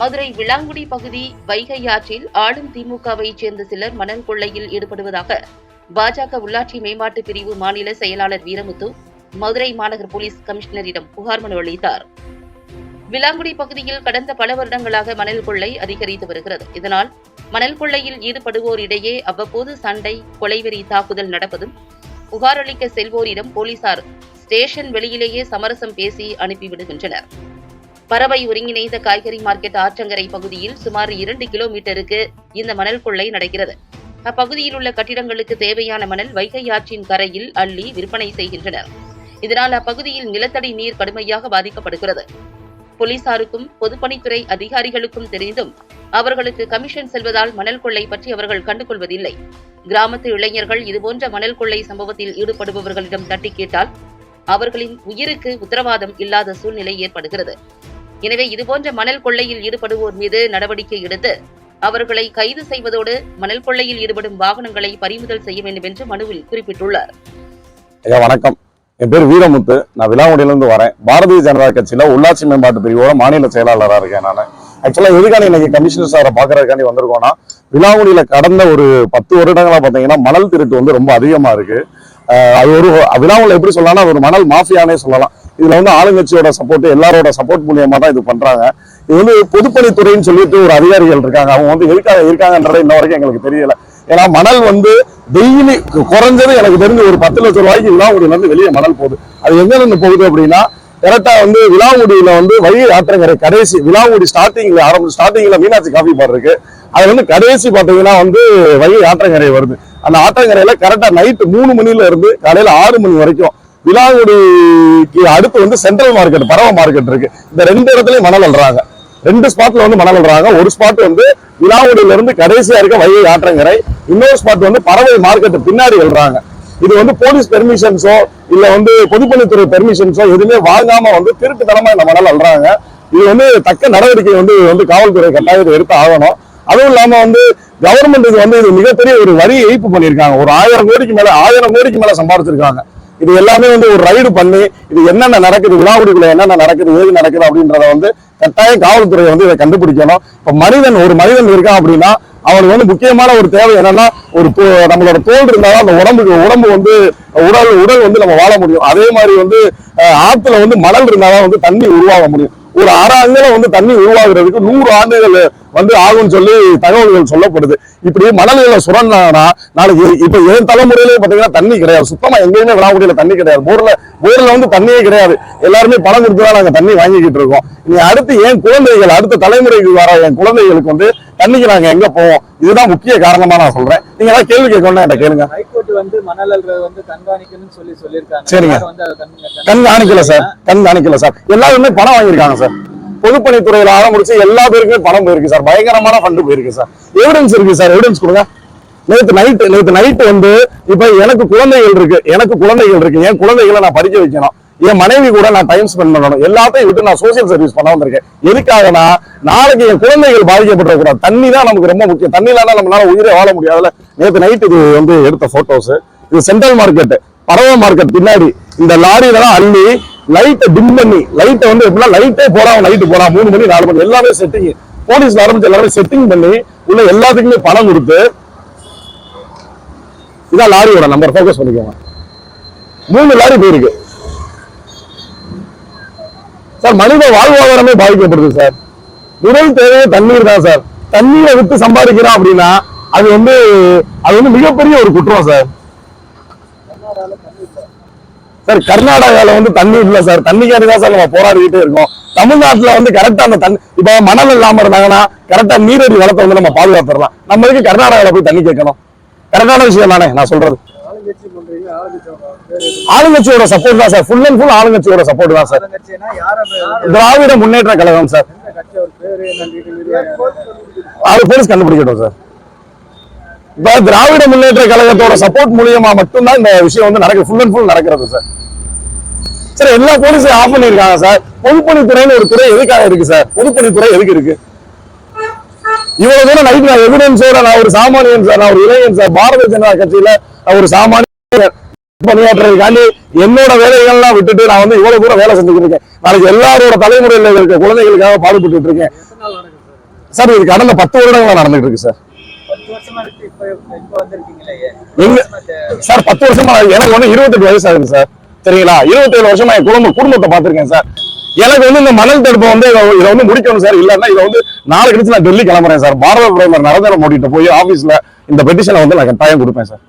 மதுரை விளாங்குடி பகுதி வைகை ஆற்றில் ஆளும் திமுகவைச் சேர்ந்த சிலர் மணல் கொள்ளையில் ஈடுபடுவதாக பாஜக உள்ளாட்சி மேம்பாட்டு பிரிவு மாநில செயலாளர் வீரமுத்து மதுரை மாநகர் போலீஸ் கமிஷனரிடம் புகார் மனு அளித்தார். விளாங்குடி பகுதியில் கடந்த பல வருடங்களாக மணல் கொள்ளை அதிகரித்து வருகிறது. இதனால் மணல் கொள்ளையில் ஈடுபடுவோரிடையே அவ்வப்போது சண்டை கொலைவெறி தாக்குதல் நடப்பதும் புகார் அளிக்க செல்வோரிடம் போலீசார் ஸ்டேஷன் வெளியிலேயே சமரசம் பேசி அனுப்பிவிடுகின்றனர். பறவை ஒருங்கிணைந்த காய்கறி மார்க்கெட் ஆற்றங்கரை பகுதியில் சுமார் இரண்டு கிலோமீட்டருக்கு இந்த மணல் கொள்ளை நடக்கிறது. அப்பகுதியில் உள்ள கட்டிடங்களுக்கு தேவையான மணல் வைகை ஆற்றின் கரையில் அள்ளி விற்பனை செய்கின்றனர். இதனால் அப்பகுதியில் நிலத்தடி நீர் கடுமையாக பாதிக்கப்படுகிறது. போலீசாருக்கும் பொதுப்பணித்துறை அதிகாரிகளுக்கும் தெரிந்தும் அவர்களுக்கு கமிஷன் செல்வதால் மணல் கொள்ளை பற்றி அவர்கள் கண்டுகொள்வதில்லை. கிராமத்து இளைஞர்கள் இதுபோன்ற மணல் கொள்ளை சம்பவத்தில் ஈடுபடுபவர்களிடம் தட்டி கேட்டால் அவர்களின் உயிருக்கு உத்தரவாதம் இல்லாத சூழ்நிலை ஏற்படுகிறது. எனவே இதுபோன்ற மணல் கொள்ளையில் ஈடுபடுவோர் மீது நடவடிக்கை எடுத்து அவர்களை கைது செய்வதோடு மணல் கொள்ளையில் ஈடுபடும் வாகனங்களை பறிமுதல் செய்ய வேண்டும் என்று மனுவில் குறிப்பிட்டுள்ளார். ஐயா வணக்கம். என் பேர் வீரமுத்து. நான் விலாங்குடியிலேருந்து வரேன். பாரதிய ஜனதா கட்சியில் உள்ளாட்சி மேம்பாட்டு பிரிவோட மாநில செயலாளராக இருக்கேன் நான். ஆக்சுவலாக எதுக்கான இன்னைக்கு கமிஷனர் சாரை பார்க்கறதுக்காண்டி வந்திருக்கோம்னா விலாங்குடியில் கடந்த ஒரு பத்து வருடங்களாக பார்த்தீங்கன்னா மணல் திருட்டு வந்து ரொம்ப அதிகமாக இருக்கு. அது ஒரு விலாங்குடியில் எப்படி சொல்லலாம்னா ஒரு மணல் மாஃபியானே சொல்லலாம். இதில் வந்து ஆளுங்கட்சியோட சப்போர்ட் எல்லாரோட சப்போர்ட் மூலியமாக தான் இது பண்ணுறாங்க இது வந்து பொதுப்பணித்துறைன்னு சொல்லிட்டு ஒரு அதிகாரிகள் இருக்காங்க. அவங்க வந்து எதுக்காக இருக்காங்கன்றதை இன்ன வரைக்கும் எங்களுக்கு தெரியல. ஏன்னா மணல் வந்து டெய்லி குறைஞ்சது எனக்கு தெரிஞ்சு ஒரு பத்து லட்சம் ரூபாய்க்கு விழாவுடியிலேருந்து வெளியே மணல் போகுது. அது எங்கேருந்து போகுது அப்படின்னா கரெக்டாக வந்து விழாவுடியில் வந்து வழி ஆற்றங்கரை கடைசி விலாங்குடி ஸ்டார்டிங்கில் ஆரம்பி ஸ்டார்டிங்கில் மீனாட்சி காஃபி பார் இருக்கு. அது வந்து கடைசி பார்த்தீங்கன்னா வந்து வழி ஆற்றங்கரை வருது. அந்த ஆற்றங்கரையில் கரெக்டாக நைட்டு மூணு மணில இருந்து காலையில் ஆறு மணி வரைக்கும் விலாங்குடிக்கு அடுத்து வந்து சென்ட்ரல் மார்க்கெட் பரவ மார்க்கெட் இருக்கு. இந்த ரெண்டு இடத்துலயும் மணல் அல்றாங்க ரெண்டு ஸ்பாட்ல வந்து மணல் அல்றாங்க ஒரு ஸ்பாட் வந்து விலாங்குடியில இருந்து கடைசியா இருக்க வைகை ஆற்றங்கரை இன்னொரு ஸ்பாட் வந்து பறவை மார்க்கெட் பின்னாடி எழுறாங்க இது வந்து போலீஸ் பெர்மிஷன்ஸோ இல்ல வந்து பொதுப்பணித்துறை பெர்மிஷன்ஸோ எதுவுமே வாங்காம வந்து திருட்டுத்தனமா இந்த மணல் அல்றாங்க இது வந்து தக்க நடவடிக்கை வந்து வந்து காவல்துறை கட்டாயத்தை எடுத்து ஆகணும். அதுவும் இல்லாம வந்து கவர்மெண்ட்டுக்கு வந்து இது மிகப்பெரிய ஒரு வரி ஏய்ப்பு பண்ணியிருக்காங்க. ஒரு ஆயிரம் கோடிக்கு மேல ஆயிரம் கோடிக்கு மேல சம்பாதிச்சிருக்காங்க. இது எல்லாமே வந்து ஒரு ரைடு பண்ணி இது என்னென்ன நடக்குது விழாவுடிக்குள்ள என்னென்ன நடக்குது ஏது நடக்குது அப்படின்றத வந்து கட்டாயம் காவல்துறை வந்து இதை கண்டுபிடிக்கணும். இப்ப மனிதன் ஒரு மனிதன் இருக்கான் அப்படின்னா அவனுக்கு வந்து முக்கியமான ஒரு தேவை என்னன்னா ஒரு நம்மளோட தோல் இருந்தாலும் அந்த உடம்புக்கு உடம்பு வந்து உடல் உடல் வந்து நம்ம வாழ முடியும். அதே மாதிரி வந்து ஆற்றுல ஆத்துல வந்து மணல் இருந்தாதான் வந்து தண்ணி உருவாக முடியும். ஒரு அரை அங்கலம் வந்து தண்ணி உருவாகிறதுக்கு நூறு ஆண்டுகள் வந்து ஆகும்னு சொல்லி தகவல்கள் சொல்லப்படுது. இப்படி மணல்களை சுரண்டானா நாளைக்கு இப்ப என் தலைமுறையிலேயே பாத்தீங்கன்னா தண்ணி கிடையாது. சுத்தமா எங்கேயுமே விழாக்குடியில தண்ணி கிடையாது. போர்ல போர்ல வந்து தண்ணியே கிடையாது. எல்லாருமே பணம் கொடுத்து தான் நாங்க தண்ணி வாங்கிக்கிட்டு இருக்கோம். நீ அடுத்து என் குழந்தைகள் அடுத்த தலைமுறைக்கு வர என் குழந்தைகளுக்கு வந்து தண்ணிக்கு நாங்க எங்க போவோம்? இதுதான் முக்கிய காரணமா நான் சொல்றேன். நீங்க ஏதாவது கேள்வி கேட்கணும்னா என்கிட்ட கேளுங்க. வந்து மணல் அள்ளுறது வந்து கண்காணிக்கணும்னு சொல்லி சொல்லியிருக்காங்க. சரிங்க. யாரும் வந்து அதை கண்காணி- கண் காணிக்கல சார். கண் காணிக்கல சார். எல்லாருமே பணம் வாங்கியிருக்காங்க சார். பொதுப்பணித்துறையில ஆரம்பிச்சு எல்லா பேருக்குமே பணம் போயிருக்கு சார். பயங்கரமான ஃபண்டு போயிருக்கு சார். எவிடன்ஸ் இருக்கு சார். எவிடன்ஸ் கொடுங்க. நேத்து நைட்டு நேத்து நைட்டு வந்து இப்ப எனக்கு குழந்தைகள் இருக்கு. எனக்கு குழந்தைகள் இருக்கு. என் குழந்தைகளை நான் படிக்க வைக்கணும். என் மனைவி கூட நான் டைம் ஸ்பெண்ட் பண்ணணும். எல்லாத்தையும் விட்டு நான் சோசியல் சர்வீஸ் பண்ண வந்திருக்கேன். எதுக்காகனா நாளைக்கு என் குழந்தைகள் பாதிக்கப்பட தண்ணி தான் நமக்கு ரொம்ப முக்கியம். தண்ணி இல்லாம நம்மளால உயிரை வாழ முடியாதுல நேற்று நைட் இது வந்து எடுத்த போட்டோஸ் இது சென்ட்ரல் மார்க்கெட் பறவை மார்க்கெட் பின்னாடி. இந்த லாரியில தான் அள்ளி லைட்டை டிம் பண்ணி லைட்டை வந்து எப்படின்னா லைட்டே போடாம நைட்டு போறா மூணு மணி நாலு மணி எல்லாமே செட்டிங் போலீஸ்ல ஆரம்பிச்சு எல்லாமே செட்டிங் பண்ணி உள்ள எல்லாத்துக்குமே பணம் கொடுத்து இதான் லாரியோட நம்பர் ஃபோக்கஸ் பண்ணிக்கோங்க. மூணு லாரி போயிருக்கு. சார் மனித வாழ்வாதாரமே பாதிக்கப்படுது சார். முதல் தேவையே தண்ணீர் தான் சார். தண்ணீரை விட்டு சம்பாதிக்கிறோம் அப்படின்னா அது வந்து அது வந்து மிகப்பெரிய ஒரு குற்றம் சார். சார் கர்நாடகால வந்து தண்ணி இல்லை சார். தண்ணிக்காண்டி தான் சார் நம்ம போராடிக்கிட்டே இருக்கோம். தமிழ்நாட்டில் வந்து கரெக்டாக அந்த தண்ணி இப்போ மணல் இல்லாமல் இருந்தாங்கன்னா கரெக்டா நீரடி வளத்தை வந்து நம்ம பாதுகாத்துடலாம். நம்ம எதுக்கு கர்நாடகால போய் தண்ணி கேட்கணும்? கரெக்டான விஷயம் தானே நான் சொல்றது. ஆளுங்கட்சியோட சப்போர்ட் தான் சார் ஃபுல் அண்ட் ஃபுல் ஆளுங்கட்சியோட சப்போர்ட் தான் சார் திராவிட முன்னேற்ற கழகம் சார் அது போலீஸ் கண்டுபிடிக்கட்டும் சார் இப்போ திராவிட முன்னேற்ற கழகத்தோட சப்போர்ட் மூலியமா மட்டும்தான் இந்த விஷயம் வந்து நடக்குது. ஃபுல் அண்ட் ஃபுல் நடக்கிறது சார் சார் எல்லா போலீஸையும் ஆஃப் பண்ணிருக்காங்க சார் பொதுப்பணித்துறைன்னு ஒரு துறை எதுக்காக இருக்கு சார் பொதுப்பணித்துறை எதுக்கு இருக்கு? இவ்வளவு தூரம் நைட் நான் எவிடன்ஸோட நான் ஒரு சாமானியன் சார் நான் ஒரு இளைஞன் சார் பாரதிய ஜனதா கட்சியில நான் ஒரு சாமானியன் பணியாற்றுறதுக்காண்டி என்னோட வேலைகள்லாம் விட்டுட்டு நான் வந்து இவ்வளவு தூரம் வேலை செஞ்சுக்கிட்டு இருக்கேன். நாளைக்கு எல்லாரோட தலைமுறையில இருக்க குழந்தைகளுக்காக பாடுபட்டு இருக்கேன். சார் இது கடந்த பத்து வருடங்களா நடந்துட்டு இருக்கு சார். எங்க சார் பத்து வருஷமா எனக்கு வந்து இருபத்தெட்டு வயசு ஆகுது சார். சரிங்களா? இருபத்தேழு வருஷமா என் குடும்ப குடும்பத்தை பார்த்திருக்கேன் சார். எனக்கு வந்து இந்த மணல் தடுப்பை வந்து இதை வந்து முடிக்கணும் சார். இல்லன்னா இதை வந்து நாளை கழிச்சு நான் டெல்லி கிளம்புறேன் சார். பாரத பிரதமர் நரேந்திர மோடி போய் ஆபீஸ்ல இந்த பெட்டிஷனை வந்து நான் கட்டாயம் கொடுப்பேன் சார்.